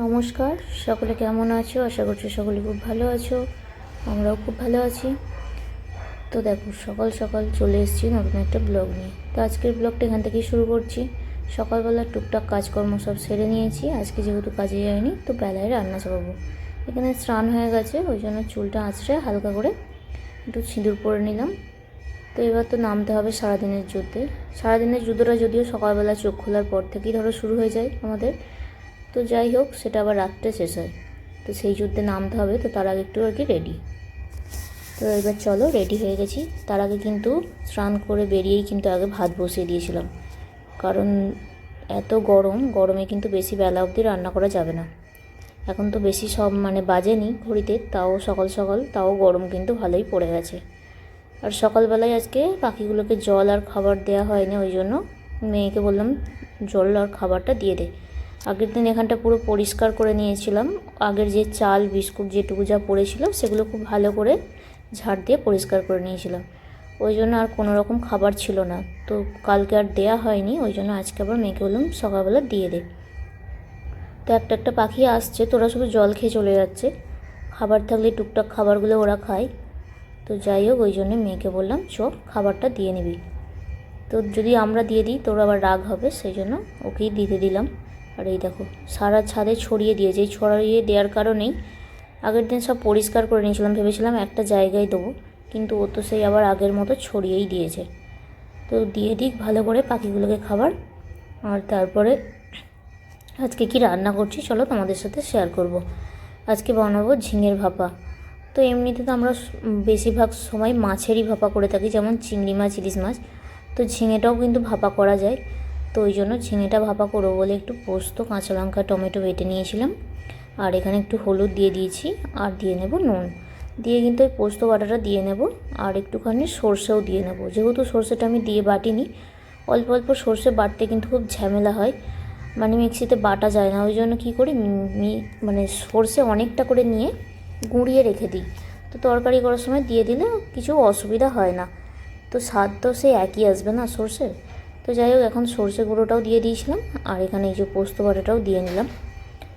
নমস্কার, সকলে কেমন আছো? আশা করছি সকলে খুব ভালো আছো। আমরাও খুব ভালো আছি। তো দেখো, সকাল সকাল চলে এসেছি নতুন একটা ব্লগ নিয়ে। তো আজকের ব্লগটা এখান থেকেই শুরু করছি। সকালবেলা টুকটাক কাজকর্ম সব সেরে নিয়েছি। আজকে যেহেতু কাজে যায়নি তো বেলায় রান্না চাপাবো এখানে স্নান হয়ে গেছে, ওই জন্য চুলটা আঁচড়ে হালকা করে একটু সিঁদুর পরে নিলাম। তো এবার তো নামতে হবে সারাদিনের যুদ্ধে। সারাদিনের যুদ্ধটা যদিও সকালবেলা চোখ খোলার পর থেকেই ধরো শুরু হয়ে যায় আমাদের। তো যাই হোক, সেটা আবার রাত্রে শেষ হয়। তো সেই যুদ্ধে নামতে হবে, তো তার আগে একটু আর কি রেডি তো এবার চলো রেডি হয়ে গেছি। তার আগে কিন্তু স্নান করে বেরিয়েই কিন্তু আগে ভাত বসিয়ে দিয়েছিলাম। কারণ এত গরম, গরমে কিন্তু বেশি বেলা অবধি রান্না করা যাবে না। এখন তো বেশি সব মানে বাজেনি ঘড়িতে, তাও সকাল সকাল, তাও গরম কিন্তু ভালোই পড়ে গেছে। আর সকালবেলায় আজকে পাখিগুলোকে জল আর খাবার দেওয়া হয়নি, ওই জন্য মেয়েকে বললাম, জল আর খাবারটা দিয়ে দে। আগের দিন এখানটা পুরো পরিষ্কার করে নিয়েছিলাম। আগের যে চাল, বিস্কুট যেটুকু যা পড়েছিল সেগুলো খুব ভালো করে ঝাড় দিয়ে পরিষ্কার করে নিয়েছিলাম। ওই জন্য আর কোনো রকম খাবার ছিল না। তো কালকে আর দেয়া হয়নি, ওই জন্য আজকে আবার মেয়েকে বললাম সকালবেলা দিয়ে দে। তো একটা একটা পাখি আসছে, তোরা শুধু জল খেয়ে চলে যাচ্ছে। খাবার থাকলে টুকটাক খাবারগুলো ওরা খায়। তো যাই হোক, ওই জন্য মেয়েকে বললাম চ খাবারটা দিয়ে নিবি। তো যদি আমরা দিয়ে দিই, তোর আবার রাগ হবে, সেই জন্য ওকেই দিতে দিলাম। আর এই দেখো, সারা ছাদে ছড়িয়ে দিয়েছে। এই ছড়িয়ে দেওয়ার কারণেই আগের দিন সব পরিষ্কার করে নিয়েছিলাম, ভেবেছিলাম একটা জায়গায় দেবো। কিন্তু ও তো সেই আবার আগের মতো ছড়িয়েই দিয়েছে। তো দিয়ে দিক ভালো করে পাখিগুলোকে খাবার। আর তারপরে আজকে কি রান্না করছি চলো তোমাদের সাথে শেয়ার করব। আজকে বানাবো ঝিঙের ভাপা। তো এমনিতে তো আমরা বেশিরভাগ সময় মাছেরই ভাপা করে থাকি, যেমন চিংড়ি মাছ, ইলিশ মাছ। তো ঝিঙেটাও কিন্তু ভাপা করা যায়। তো ওই জন্য ঝিঙেটা ভাপা করব বলে একটু পোস্ত, কাঁচা লঙ্কা, টমেটো বেটে নিয়েছিলাম। আর এখানে একটু হলুদ দিয়ে দিয়েছি আর দিয়ে নেব নুন। দিয়ে কিন্তু ওই পোস্ত বাটাটা দিয়ে নেব আর একটুখানি সর্ষেও দিয়ে নেব। যেহেতু সর্ষেটা আমি দিয়ে বাটিনি, অল্প অল্প সর্ষে বাটতে কিন্তু খুব ঝামেলা হয়। মানে মিক্সিতে বাটা যায় না, ওই জন্য কী করি মানে সর্ষে অনেকটা করে নিয়ে গুঁড়িয়ে রেখে দিই। তো তরকারি করার সময় দিয়ে দিলে কিছু অসুবিধা হয় না। তো স্বাদ তো সে একই আসবে না সর্ষের? তো যাই হোক, এখন সর্ষে গুঁড়োটাও দিয়ে দিয়েছিলাম, আর এখানে এই যে পোস্ত বাটাটাও দিয়ে নিলাম।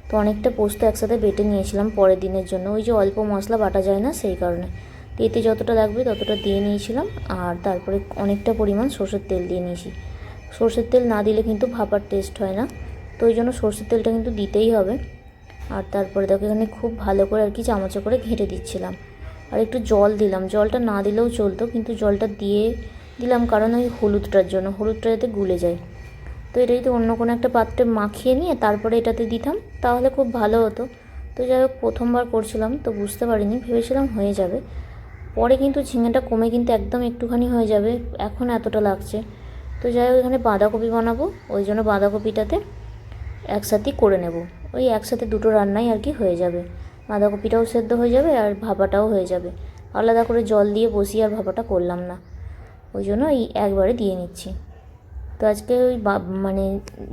তো অনেকটা পোস্ত একসাথে বেটে নিয়েছিলাম পরের দিনের জন্য। ওই যে অল্প মশলা বাটা যায় না সেই কারণে। তো এতে যতটা লাগবে ততটা দিয়ে নিয়েছিলাম, আর তারপরে অনেকটা পরিমাণ সর্ষের তেল দিয়ে নিয়েছি। সর্ষের তেল না দিলে কিন্তু ভাপার টেস্ট হয় না। তো ওই জন্য সর্ষের তেলটা কিন্তু দিতেই হবে। আর তারপরে দেখো, এখানে খুব ভালো করে আর কি চামচে করে ঘেঁটে দিচ্ছিলাম। আর একটু জল দিলাম। জলটা না দিলেও চলতো, কিন্তু জলটা দিয়ে দিলাম কারণ ওই হলুদটার জন্য, হলুদটা যাতে গুলে যায়। তো এটা যদি অন্য কোনো একটা পাত্রে মাখিয়ে নিয়ে তারপরে এটাতে দিতাম, তাহলে খুব ভালো হতো। তো যাই হোক, প্রথমবার করছিলাম, তো বুঝতে পারিনি, ভেবেছিলাম হয়ে যাবে। পরে কিন্তু ঝিঙেটা কমে কিন্তু একদম একটুখানি হয়ে যাবে, এখন এতটা লাগছে। তো যাই হোক, এখানে বাঁধাকপি বানাবো, ওই জন্য বাঁধাকপিটাতে একসাথেই করে নেব। ওই একসাথে দুটো রান্নাই আর কি হয়ে যাবে। বাঁধাকপিটাও সেদ্ধ হয়ে যাবে আর ভাপাটাও হয়ে যাবে। আলাদা করে জল দিয়ে বসিয়ে আর ভাপাটা করলাম না। ওই জন্য এই একবারে দিয়ে নিচ্ছি। তো আজকে ওই মানে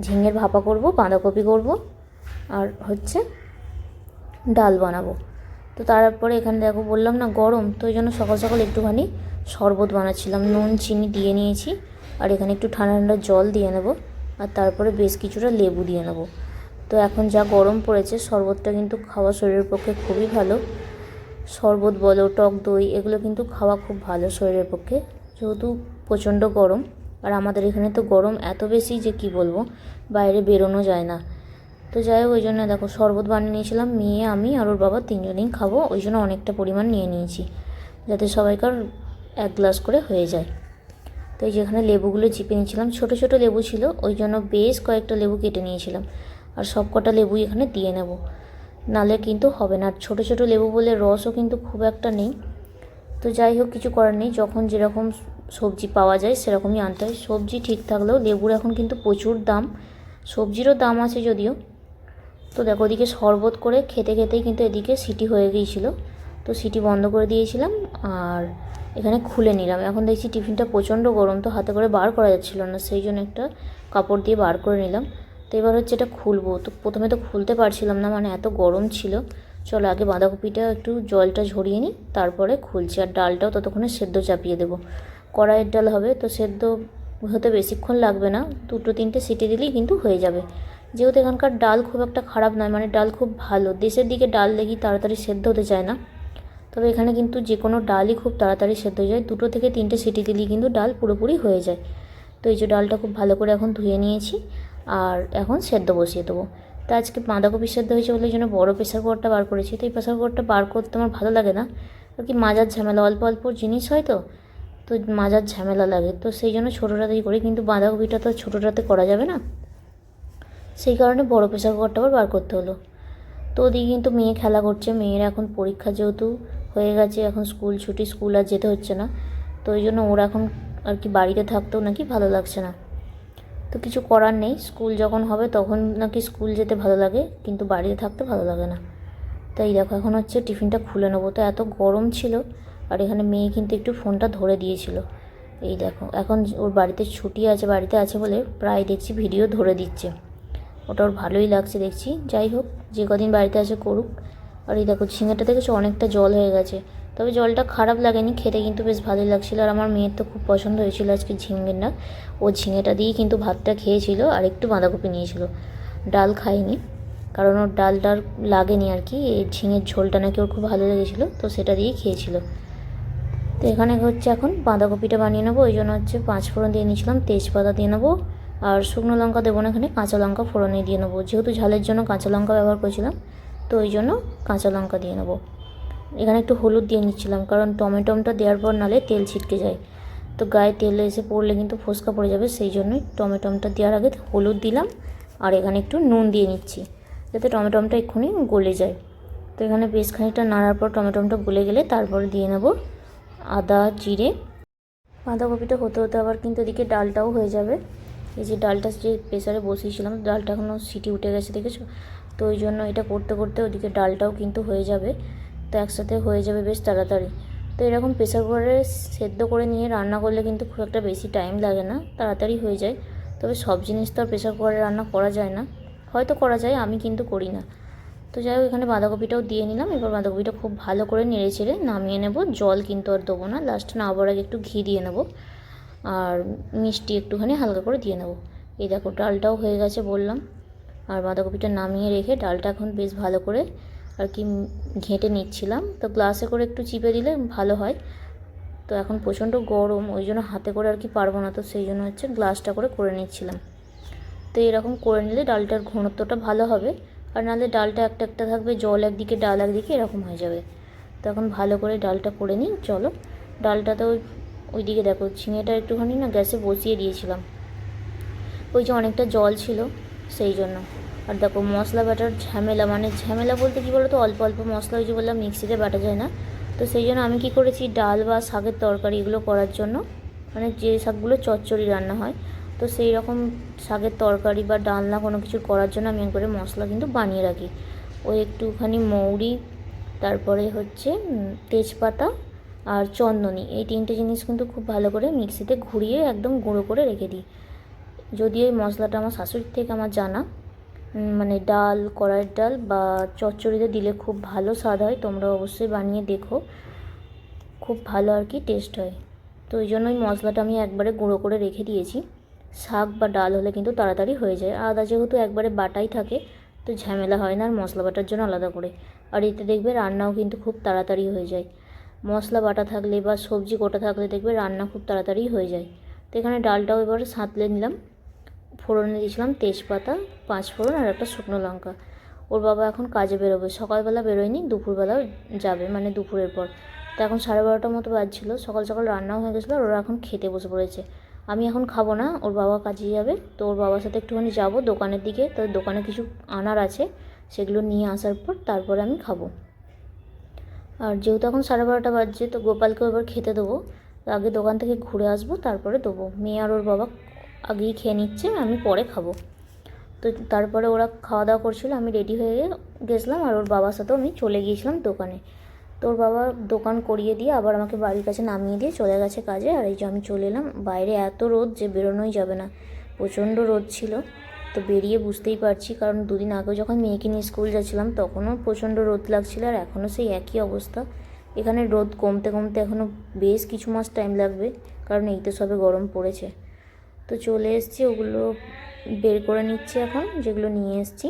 ঝিঙের ভাপা করব, বাঁধাকপি করব, আর হচ্ছে ডাল বানাবো। তো তারপরে এখানে দেখো বললাম না গরম, তো ওই জন্য সকাল সকাল একটুখানি শরবত বানাচ্ছিলাম। নুন, চিনি দিয়ে নিয়েছি, আর এখানে একটু ঠান্ডা ঠান্ডা জল দিয়ে নেব, আর তারপরে বেশ কিছুটা লেবু দিয়ে নেব। তো এখন যা গরম পড়েছে, শরবতটা কিন্তু খাওয়া শরীরের পক্ষে খুবই ভালো। শরবত বলো, টক দই, এগুলো কিন্তু খাওয়া খুব ভালো শরীরের পক্ষে। যেহেতু প্রচণ্ড গরম, আর আমাদের এখানে তো গরম এত বেশি যে কি বলব, বাইরে বেরোনো যায় না। তো যাই হোক, ওই জন্য দেখো শরবত বানিয়ে নিয়েছিলাম, মেয়ে, আমি আর ওর বাবা তিনজনেই খাব, ওই জন্য অনেকটা পরিমাণ নিয়ে নিয়েছি, যাতে সবাইকার এক গ্লাস করে হয়ে যায়। তো এই যেখানে লেবুগুলো চিপে নিয়েছিলাম, ছোটো ছোটো লেবু ছিল, ওই জন্য বেশ কয়েকটা লেবু কেটে নিয়েছিলাম, আর সব কটা লেবুই এখানে দিয়ে নেব। নালে কিন্তু হবে না, আর ছোটো ছোটো লেবু বলে রসও কিন্তু খুব একটা নেই। তো যাই হোক, কিছু করার নেই। যখন যেরকম সবজি পাওয়া যায়, সেরকমই আনতে হয়। সবজি ঠিক থাকলেও লেবুর এখন কিন্তু প্রচুর দাম। সবজিরও দাম আছে যদিও। তো দেখো, ওদিকে শরবত করে খেতে খেতেই কিন্তু এদিকে সিটি হয়ে গিয়েছিল। তো সিটি বন্ধ করে দিয়েছিলাম আর এখানে খুলে নিলাম। এখন দেখছি টিফিনটা প্রচণ্ড গরম, তো হাতে করে বার করা যাচ্ছিল না। সেই জন্য একটা কাপড় দিয়ে বার করে নিলাম। তো এবার হচ্ছে এটা খুলবো। তো প্রথমে তো খুলতে পারছিলাম না মানে এত গরম ছিল। চলো আগে বাঁধাকপিটা একটু জলটা ঝরিয়ে নিই, তারপরে খুলছি। আর ডালটাও ততক্ষণে সেদ্ধ চাপিয়ে দেবো। কড়াইয়ের ডাল হবে, তো সেদ্ধ হতে বেশিক্ষণ লাগবে না। দুটো তিনটে সিটি দিলেই কিন্তু হয়ে যাবে। যেহেতু এখানকার ডাল খুব একটা খারাপ নয় মানে ডাল খুব ভালো। দেশের দিকে ডাল দেখি তাড়াতাড়ি সেদ্ধ হতে চায় না। তবে এখানে কিন্তু যে কোনো ডালই খুব তাড়াতাড়ি সেদ্ধ হয়ে যায়। দুটো থেকে তিনটে সিটি দিলেই কিন্তু ডাল পুরোপুরি হয়ে যায়। তো এই যে ডালটা খুব ভালো করে এখন ধুয়ে নিয়েছি, আর এখন সেদ্ধ বসিয়ে দেবো। তো আজকে বাঁধাকপি সেদ্ধ হয়েছে বলে জন্য বড় প্রেশার কুকারটা বার করেছি। তো এই প্রেসার কুকারটা বার করতে আমার ভালো লাগে না। আর কি মাজার ঝামেলা, অল্প অল্প জিনিস হয় তো তো মাজার ঝামেলা লাগে। তো সেই জন্য ছোটোটাতেই করি, কিন্তু বাঁধাকপিটা তো ছোটোটাতে করা যাবে না। সেই কারণে বড় প্রেশার কুকারটা আবার বার করতে হলো। তো ওদিকে কিন্তু মেয়ে খেলা করছে। মেয়ের এখন পরীক্ষা যেহেতু হয়ে গেছে, এখন স্কুল ছুটি, স্কুল আর যেতে হচ্ছে না। তো ওই জন্য ওরা এখন আর কি বাড়িতে থাকতেও নাকি ভালো লাগছে না। তো কিছু করার নেই। স্কুল যখন হবে তখন নাকি স্কুল যেতে ভালো লাগে, কিন্তু বাড়িতে থাকতে ভালো লাগে না। তাই দেখো, এখন হচ্ছে টিফিনটা খুলে নেব। তো এত গরম ছিল, আর এখানে মেয়ে কিন্তু একটু ফোনটা ধরে দিয়েছিল। এই দেখো, এখন ওর বাড়িতে ছুটি আছে, বাড়িতে আছে বলে প্রায় দেখছি ভিডিও ধরে দিচ্ছে। ওটা ওর ভালোই লাগছে দেখছি। যাই হোক, যে কদিন বাড়িতে আছে করুক। আর এই দেখো, ঝিঙেটা দেখেছ? অনেকটা জল হয়ে গেছে। তবে জলটা খারাপ লাগেনি, খেতে কিন্তু বেশ ভালোই লাগছিল। আর আমার মেয়ের তো খুব পছন্দ হয়েছিল আজকে ঝিঙেটা ও ঝিঙেটা দিয়েই কিন্তু ভাতটা খেয়েছিল আর একটু বাঁধাকপি নিয়েছিল। ডাল খায়নি, কারণ ওর ডাল ডাল লাগেনি আর কি। এই ঝিঙের ঝোলটা নাকি ওর খুব ভালো লেগেছিলো, তো সেটা দিয়েই খেয়েছিল। তো এখানে হচ্ছে এখন বাঁধাকপিটা বানিয়ে নেব, ওই জন্য হচ্ছে পাঁচ ফোড়ন দিয়ে নিয়েছিলাম, তেজপাতা দিয়ে নেব, আর শুকনো লঙ্কা দেবো না এখানে, কাঁচা লঙ্কা ফোড়নে দিয়ে নেব। যেহেতু ঝালের জন্য কাঁচা লঙ্কা ব্যবহার করেছিলাম, তো ওই জন্য কাঁচা লঙ্কা দিয়ে নেব। এখানে একটু হলুদ দিয়ে নিচ্ছিলাম, কারণ টমেটোমটা দেওয়ার পর নালে তেল ছিটকে যায়। তো গায়ে তেল এসে পড়লে কিন্তু ফোসকা পড়ে যাবে, সেই জন্যই টমেটোমটা দেওয়ার আগে হলুদ দিলাম আর এখানে একটু নুন দিয়ে নিচ্ছি, যাতে টমেটোমটা এক্ষুনি গলে যায়। তো এখানে বেশ খানিকটা নাড়ার পর টমেটোমটা গলে গেলে তারপরে দিয়ে নেব আদা, জিরে। বাঁধাকপিটা হতে হতে আবার কিন্তু এদিকে ডালটাও হয়ে যাবে। এই যে ডালটা যে প্রেসারে বসিয়েছিলাম, ডালটা এখনও সিটি উঠে গেছে, দেখেছ? তো ওই জন্য এটা করতে করতে ওদিকে ডালটাও কিন্তু হয়ে যাবে। তো একসাথে হয়ে যাবে বেশ তাড়াতাড়ি। তো এরকম প্রেসার কুকারে সেদ্ধ করে নিয়ে রান্না করলে কিন্তু খুব একটা বেশি টাইম লাগে না, তাড়াতাড়ি হয়ে যায়। তবে সব জিনিস তো আর প্রেসার কুকারে রান্না করা যায় না। হয়তো করা যায়, আমি কিন্তু করি না। তো যাই হোক, এখানে বাঁধাকপিটাও দিয়ে নিলাম। এবার বাঁধাকপিটা খুব ভালো করে নেড়ে ছেড়ে নামিয়ে নেব। জল কিন্তু আর দেবো না লাস্টে নামাবার আগে একটু ঘি দিয়ে নেব। আর মিষ্টি একটুখানি হালকা করে দিয়ে নেব। এই দেখো, ডালটাও হয়ে গেছে বললাম। আর বাঁধাকপিটা নামিয়ে রেখে ডালটা এখন বেশ ভালো করে আর কি ঘেঁটে নিচ্ছিলাম। তো গ্লাসে করে একটু চিপে দিলে ভালো হয়। তো এখন প্রচণ্ড গরম, ওই জন্য হাতে করে আর কি পারব না। তো সেই জন্য হচ্ছে গ্লাসটা করে করে নিচ্ছিলাম। তো এরকম করে নিলে ডালটার ঘনত্বটা ভালো হবে। আর নাহলে ডালটা একটা একটা থাকবে, জল একদিকে, ডাল একদিকে, এরকম হয়ে যাবে। তো এখন ভালো করে ডালটা করে নিই, চলো। ডালটা তো ওই দিকে দেখো, ঝিঙেটা একটুখানি না গ্যাসে বসিয়ে দিয়েছিলাম। ওই যে অনেকটা জল ছিল, সেই জন্য। আর দেখো মশলা বাটার ঝামেলা মানে ঝামেলা বলতে কী বলো তো অল্প অল্প মশলা ওই যে বললাম, মিক্সিতে বাটা যায় না। তো সেই জন্য আমি কি করেছি, ডাল বা শাকের তরকারি এগুলো করার জন্য মানে যে শাকগুলো চচ্চড়ি রান্না হয়, তো সেই রকম শাকের তরকারি বা ডালনা কোনো কিছু করার জন্য আমি একবারে মশলা কিন্তু বানিয়ে রাখি। ওই একটুখানি মৌরি, তারপরে হচ্ছে তেজপাতা আর চন্দনী, এই তিনটে জিনিস কিন্তু খুব ভালো করে মিক্সিতে ঘুরিয়ে একদম গুঁড়ো করে রেখে দিই। যদি এই মশলাটা আমার শাশুড়ির থেকে আমার জানা মানে ডাল, কড়াইয়ের ডাল বা চচ্চড়িতে দিলে খুব ভালো স্বাদ হয়। তোমরা অবশ্যই বানিয়ে দেখো। খুব ভালো আর কি টেস্ট হয়। তো ওই জন্য ওই মশলাটা আমি একবারে গুঁড়ো করে রেখে দিয়েছি। শাক বা ডাল হলে কিন্তু তাড়াতাড়ি হয়ে যায়। আদা যেহেতু একবারে বাটাই থাকে, তো ঝামেলা হয় না আর মশলা বাটার জন্য আলাদা করে। আর এতে দেখবে রান্নাও কিন্তু খুব তাড়াতাড়ি হয়ে যায়। মশলা বাটা থাকলে বা সবজি কোটা থাকলে দেখবে রান্না খুব তাড়াতাড়ি হয়ে যায়। তো এখানে ডালটাও এবারে সাঁতলে নিলাম। ফোড়নে দিয়েছিলাম তেজপাতা, পাঁচ ফোড়ন আর একটা শুকনো লঙ্কা। ওর বাবা এখন কাজে বেরোবে। সকালবেলা বেরোয়নি, দুপুরবেলাও যাবে মানে দুপুরের পর। তো এখন সাড়ে বারোটার মতো বাজছিল, সকাল সকাল রান্নাও হয়ে গেছিল আর ওরা এখন খেতে বসে পড়েছে। আমি এখন খাব না, ওর বাবা কাজে যাবে, তো ওর বাবার সাথে একটুখানি যাব দোকানের দিকে। তো দোকানে কিছু আনার আছে, সেগুলো নিয়ে আসার পর তারপরে আমি খাব। আর যেহেতু এখন সাড়ে বারোটা বাজছে, তো গোপালকেও এবার খেতে দেবো। আগে দোকান থেকে ঘুরে আসব, তারপরে দেবো। মেয়ে আর ওর বাবা আগেই খেয়ে নিচ্ছে, আমি পরে খাব। তো তারপরে ওরা খাওয়া দাওয়া করছিল, আমি রেডি হয়ে গেছিলাম আর ওর বাবার সাথেও আমি চলে গিয়েছিলাম দোকানে। তো ওর বাবা দোকান করিয়ে দিয়ে আবার আমাকে বাড়ির কাছে নামিয়ে দিয়ে চলে গেছে কাজে। আর এই যে আমি চলে এলাম, বাইরে এত রোদ যে বেরোনোই যাবে না। প্রচণ্ড রোদ ছিল, তো বেরিয়ে বুঝতেই পারছি, কারণ দুদিন আগে যখন মেয়েকে নিয়ে স্কুল যাচ্ছিলাম, তখনও প্রচণ্ড রোদ লাগছিল আর এখনও সেই একই অবস্থা। এখানে রোদ কমতে কমতে এখনও বেশ কিছু মাস টাইম লাগবে, কারণ এই তো সবে গরম পড়েছে। তো চলে এসেছি, ওগুলো বের করে নিচ্ছি এখন, যেগুলো নিয়ে এসেছি।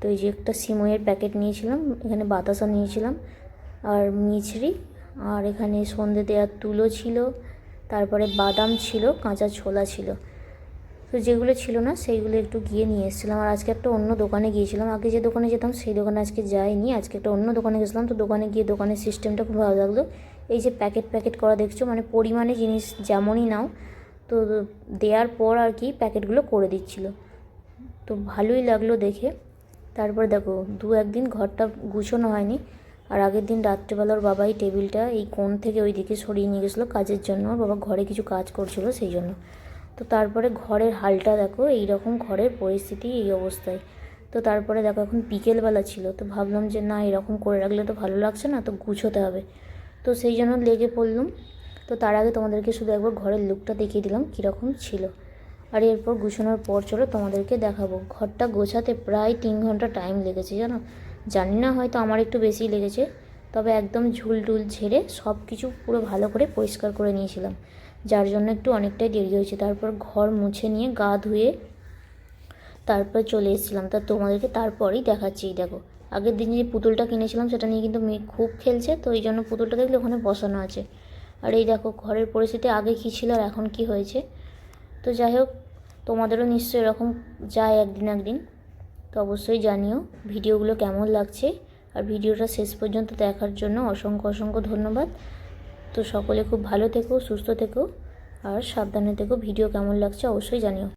তো এই যে একটা সিমইয়ের প্যাকেট নিয়েছিলাম, এখানে বাতাসা নিয়েছিলাম, আর মিছরি, আর এখানে সন্ধে দেওয়ার তুলো ছিল, তারপরে বাদাম ছিল, কাঁচা ছোলা ছিল। তো যেগুলো ছিল না, সেইগুলো একটু গিয়ে নিয়ে এসেছিলাম, আর আজকে একটা অন্য দোকানে গিয়েছিলাম। আগে যে দোকানে যেতাম, সেই দোকানে আজকে যাইনি, আজকে একটা অন্য দোকানে গেছিলাম, তো দোকানে গিয়ে দোকানের সিস্টেমটা খুব ভালো লাগল। এই যে প্যাকেট প্যাকেট করা দেখছ মানে পরিমাণে জিনিস যেমনই নাও তো দেওয়ার পর আর কি প্যাকেটগুলো করে দিচ্ছিল। তো ভালোই লাগল দেখে। তারপর দেখো, দু একদিন ঘরটা গুছানো হয়নি। আর আগের দিন রাত্রেবেলা ওর বাবাই টেবিলটা এই কোণ থেকে ওই দিকে সরিয়ে নিয়ে গেছিল কাজের জন্য। বাবা ঘরে কিছু কাজ করছিল সেই জন্য। তো তারপরে ঘরের হালটা দেখো এই রকম ঘরের পরিস্থিতি, এই অবস্থায়। তো তারপরে দেখো এখন বিকেলবেলা ছিল। তো ভাবলাম যে না, এরকম করে রাখলে তো ভালো লাগছে না, তো গুছোতে হবে। তো সেই জন্য লেগে পড়লাম। তো তার আগে তোমাদেরকে শুধু একবার ঘরের লুকটা দেখিয়ে দিলাম, কীরকম ছিল। আর এরপর গুছানোর পর চলো তোমাদেরকে দেখাবো। ঘরটা গোছাতে প্রায় তিন ঘণ্টা টাইম লেগেছে, জানো? জানি না হয়তো আমার একটু বেশি লেগেছে, তবে একদম ঝুল টুল ঝেড়ে সব কিছু পুরো ভালো করে পরিষ্কার করে নিয়েছিলাম, যার জন্য একটু অনেকটাই দেরি হয়েছে। তারপর ঘর মুছে নিয়ে গা ধুয়ে তারপর চলে এসেছিলাম। তা তোমাদেরকে তারপরেই দেখাচ্ছি দেখো। আগের দিন যে পুতুলটা কিনেছিলাম, সেটা নিয়ে কিন্তু মেয়ে খুব খেলছে, তো এই জন্য পুতুলটা দেখলে ওখানে বসানো আছে। আর এই দেখো ঘরের পরিস্থিতি আগে কী ছিল আর এখন কি হয়েছে। তো যাই হোক, তোমাদেরও নিশ্চয়ই এরকম যায় একদিন একদিন। তো অবশ্যই জানিও ভিডিওগুলো কেমন লাগছে। আর ভিডিওটা শেষ পর্যন্ত দেখার জন্য অসংখ্য অসংখ্য ধন্যবাদ। তো সকলে খুব ভালো থেকো, সুস্থ থেকো, আর সাবধানে থেকো। ভিডিও কেমন লাগছে অবশ্যই জানিও।